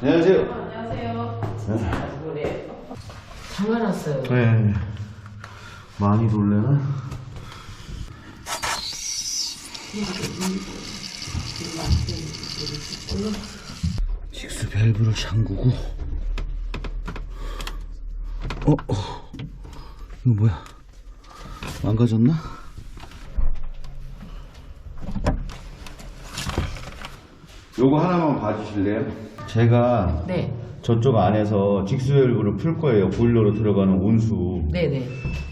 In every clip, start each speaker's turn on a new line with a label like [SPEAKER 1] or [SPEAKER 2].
[SPEAKER 1] 안녕하세요.
[SPEAKER 2] 안녕하세요. 장가 났어요.
[SPEAKER 1] 네. 많이 놀래나? 직수 밸브를 잠그고 어? 어. 이거 뭐야? 망가졌나? 요거 하나만 봐주실래요? 제가
[SPEAKER 2] 네,
[SPEAKER 1] 저쪽 안에서 직수 밸브를 풀 거예요. 보일러로 들어가는 온수.
[SPEAKER 2] 네네.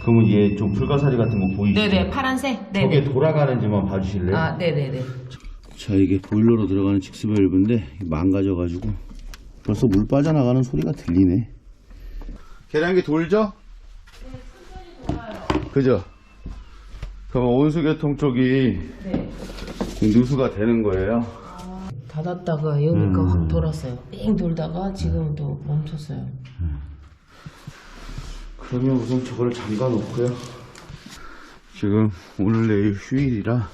[SPEAKER 1] 그러면 얘 좀 불가사리 같은 거 보이시죠?
[SPEAKER 2] 네네, 파란색?
[SPEAKER 1] 저게
[SPEAKER 2] 네네.
[SPEAKER 1] 돌아가는지만 봐주실래요?
[SPEAKER 2] 아, 네네네.
[SPEAKER 1] 자 이게 보일러로 들어가는 직수 밸브인데 망가져가지고 벌써 물 빠져나가는 소리가 들리네 계량기 돌죠? 그죠? 그럼 온수계통 쪽이
[SPEAKER 2] 네.
[SPEAKER 1] 누수가 되는 거예요
[SPEAKER 2] 닫았다가 여기가
[SPEAKER 1] 음.
[SPEAKER 2] 확 돌았어요. 삥 돌다가 지금 또 멈췄어요.
[SPEAKER 1] 그러면 우선 저걸 잠가 놓고요 지금 오늘 내일 휴일이라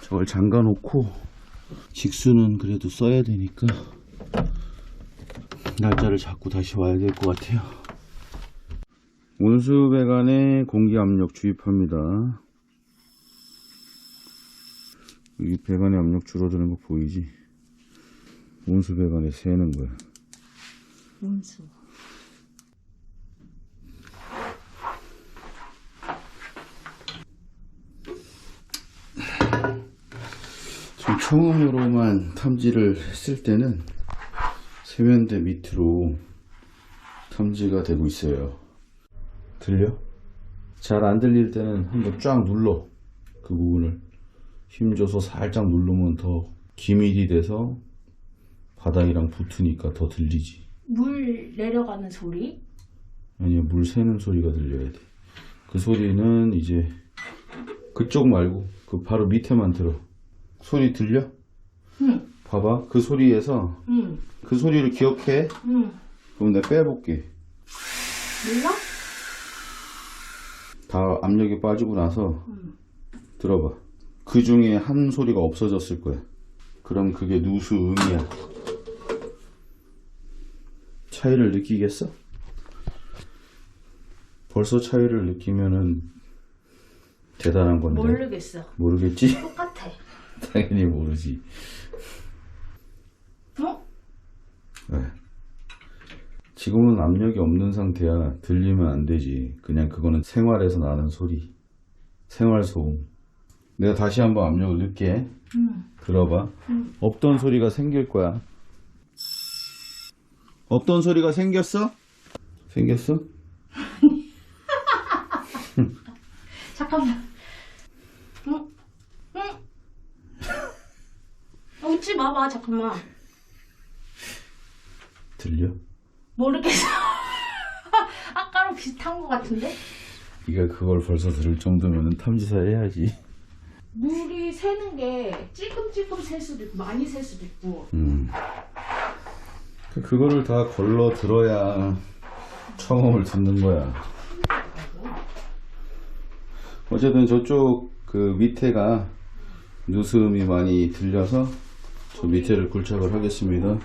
[SPEAKER 1] 저걸 잠가 놓고 직수는 그래도 써야 되니까 날짜를 잡고 다시 와야 될 것 같아요 온수 배관에 공기 압력 주입합니다 여기 배관의 압력 줄어드는 거 보이지? 온수배관에 새는 거야
[SPEAKER 2] 온수.
[SPEAKER 1] 지금 처음으로만 탐지를 했을 때는 세면대 밑으로 탐지가 되고 있어요. 들려? 잘 안 들릴 때는 한번 쫙 눌러. 그 부분을. 힘줘서 살짝 누르면 더 기밀이 돼서 바닥이랑 붙으니까 더 들리지.
[SPEAKER 3] 물 내려가는 소리?
[SPEAKER 1] 아니요, 물 새는 소리가 들려야 돼. 그 소리는 이제 그쪽 말고 그 바로 밑에만 들어. 소리 들려?
[SPEAKER 3] 응,
[SPEAKER 1] 봐봐. 그 소리에서
[SPEAKER 3] 응,
[SPEAKER 1] 그 소리를 기억해.
[SPEAKER 3] 응.
[SPEAKER 1] 그럼 내가 빼볼게.
[SPEAKER 3] 몰라?
[SPEAKER 1] 다 압력이 빠지고 나서 들어봐. 그 중에 한 소리가 없어졌을 거야. 그럼 그게 누수 음이야. 차이를 느끼겠어? 벌써 차이를 느끼면은 대단한 건데.
[SPEAKER 3] 모르겠어.
[SPEAKER 1] 모르겠지?
[SPEAKER 3] 똑같아.
[SPEAKER 1] 당연히 모르지.
[SPEAKER 3] 어?
[SPEAKER 1] 네. 지금은 압력이 없는 상태야. 들리면 안 되지. 그냥 그거는 생활에서 나는 소리. 생활 소음. 내가 다시 한번 압력을 넣게.
[SPEAKER 3] 응.
[SPEAKER 1] 들어봐. 없던 소리가 생길 거야. 없던 소리가 생겼어? 생겼어?
[SPEAKER 3] 잠깐만. 응? 응? 아, 웃지 마봐, 잠깐만.
[SPEAKER 1] 들려?
[SPEAKER 3] 모르겠어. 아까랑 비슷한 것 같은데?
[SPEAKER 1] 네가 그걸 벌써 들을 정도면 탐지사 해야지.
[SPEAKER 3] 물이 새는 게 찔끔찔끔 셀 수도 있고, 많이 셀 수도 있고.
[SPEAKER 1] 음. 그- 그거를 다 걸러 들어야 청음을 듣는 거야. 어쨌든 저쪽 그 밑에가 누수음이 많이 들려서 저 밑에를 굴착을 하겠습니다.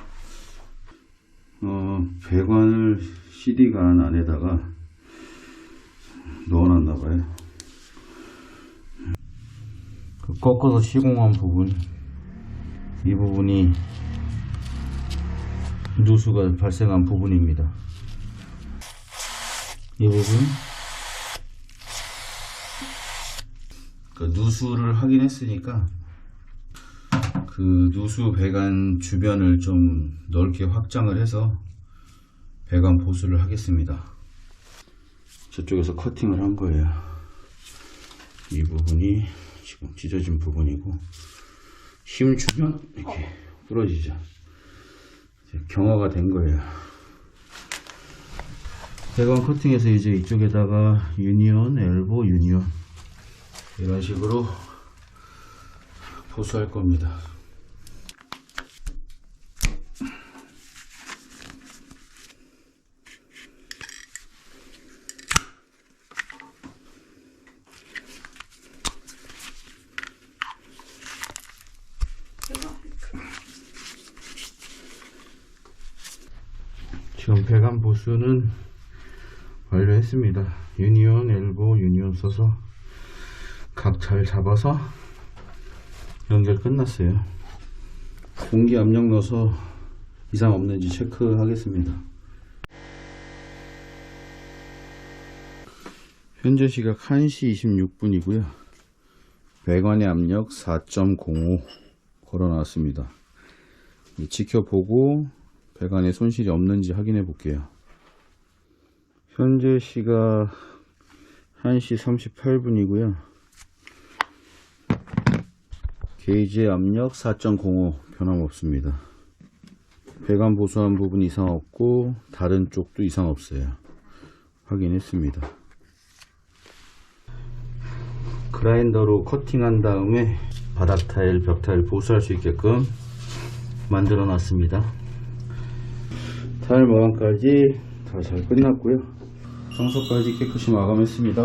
[SPEAKER 1] 어, 배관을 CD관 안에다가 넣어놨나 봐요. 그 꺾어서 시공한 부분, 이 부분이 누수가 발생한 부분입니다. 이 부분 그 누수를 하긴 했으니까 그 누수 배관 주변을 좀 넓게 확장을 해서 배관 보수를 하겠습니다. 저쪽에서 커팅을 한 거예요. 이 부분이 지금 찢어진 부분이고 힘 주면 이렇게 부러지죠. 경화가 된 거예요. 배관 커팅해서 이제 이쪽에다가 유니온, 엘보, 유니온 이런 식으로 보수할 겁니다. 지금 배관 보수는 완료했습니다. 유니온, 엘보, 유니온 써서 각 잘 잡아서 연결 끝났어요. 공기 압력 넣어서 이상 없는지 체크하겠습니다. 현재 시각 1시 26분이고요. 배관의 압력 4.05 걸어놨습니다. 지켜보고 배관에 손실이 없는지 확인해 볼게요. 현재 시각 1시 38분이고요. 게이지의 압력 4.05 변함없습니다. 배관 보수한 부분 이상 없고 다른 쪽도 이상 없어요. 확인했습니다. 그라인더로 커팅한 다음에 바닥 타일, 벽 타일 보수할 수 있게끔 만들어 놨습니다. 타일 마감까지 다 잘 끝났고요. 청소까지 깨끗이 마감했습니다.